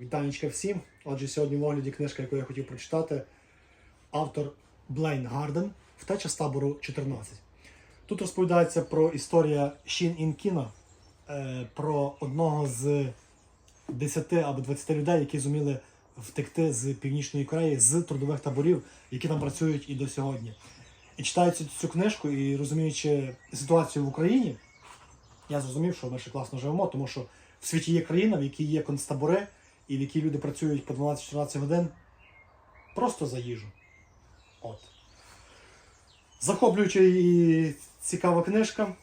Вітанечка всім. Отже, сьогодні в огляді книжка, яку я хотів прочитати. Автор Блейн Гарден Втеча з табору 14. Тут розповідається про історію Шін Інкіна, е, про одного з 10 або 20 людей, які зуміли втекти з Північної Кореї з трудових таборів, які там працюють і до сьогодні. І читаючи цю книжку і розуміючи ситуацію в Україні, я зрозумів, що ми ще класно живемо, тому що в світі є країна, в якій є концтабори, і в якій люди працюють по 12-14 годин просто за їжу. От. Захоплююча і цікава книжка.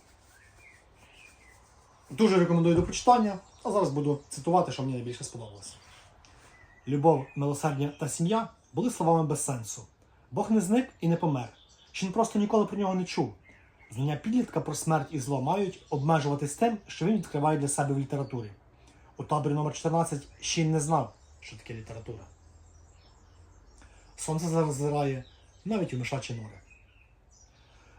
Дуже рекомендую до почитання, а зараз буду цитувати, що мені найбільше сподобалося. Любов, милосердя та сім'я були словами без сенсу. Бог не зник і не помер. Він просто ніколи про нього не чув. Знання підлітка про смерть і зло мають обмежуватись тим, що він відкриває для себе в літературі. У таборі номер 14 ще не знав, що таке література. Сонце зараз навіть у мишачі нори.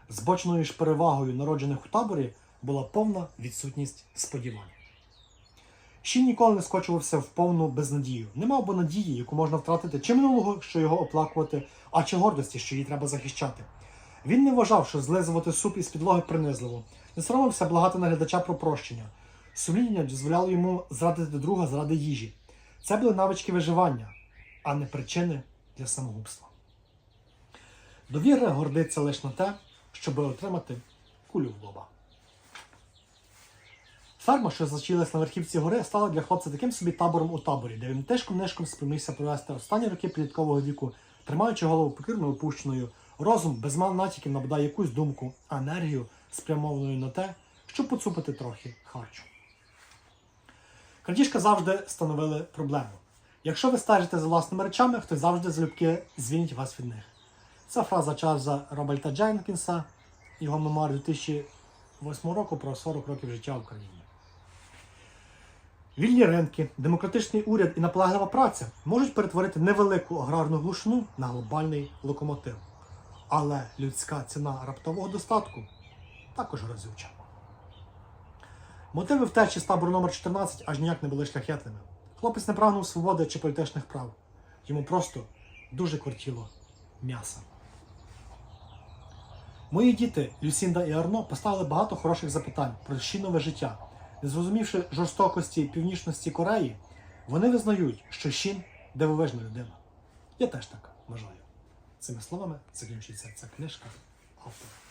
Збочною ж перевагою народжених у таборі була повна відсутність сподівань. Ще ніколи не скочувався в повну безнадію. Не мав би надії, яку можна втратити, чи минулого, що його оплакувати, а чи гордості, що її треба захищати. Він не вважав, що злизувати суп із підлоги принизливо, не соромився благати наглядача про прощення. Сумління дозволяло йому зрадити друга заради їжі. Це були навички виживання, а не причини для самогубства. Довіра гордиться лише на те, щоб отримати кулю в лоба. Ферма, що зачилась на верхівці гори, стала для хлопця таким собі табором у таборі, де він тишком нишком спромігся провести останні роки підліткового віку, тримаючи голову покірно опущеною, розум без мал натяків на бодай якусь думку, а енергію спрямованою на те, щоб поцупити трохи харчу. Крадіжка завжди становили проблему. Якщо ви стежите за власними речами, хтось завжди залюбки звільнить вас від них. Це фраза Чарльза Робальта Дженкінса, його мемуар 2008 року про 40 років життя в Україні. Вільні ринки, демократичний уряд і наполеглива праця можуть перетворити невелику аграрну глушину на глобальний локомотив. Але людська ціна раптового достатку також разюча. Мотиви втечі з табору номер 14 аж ніяк не були шляхетними. Хлопець не прагнув свободи чи політичних прав. Йому просто дуже кортіло м'яса. Мої діти, Люсінда і Арно, поставили багато хороших запитань про щінове життя. Не зрозумівши жорстокості північності Кореї, вони визнають, що Шін дивовижна людина. Я теж так вважаю. Цими словами закінчується ця книжка автора.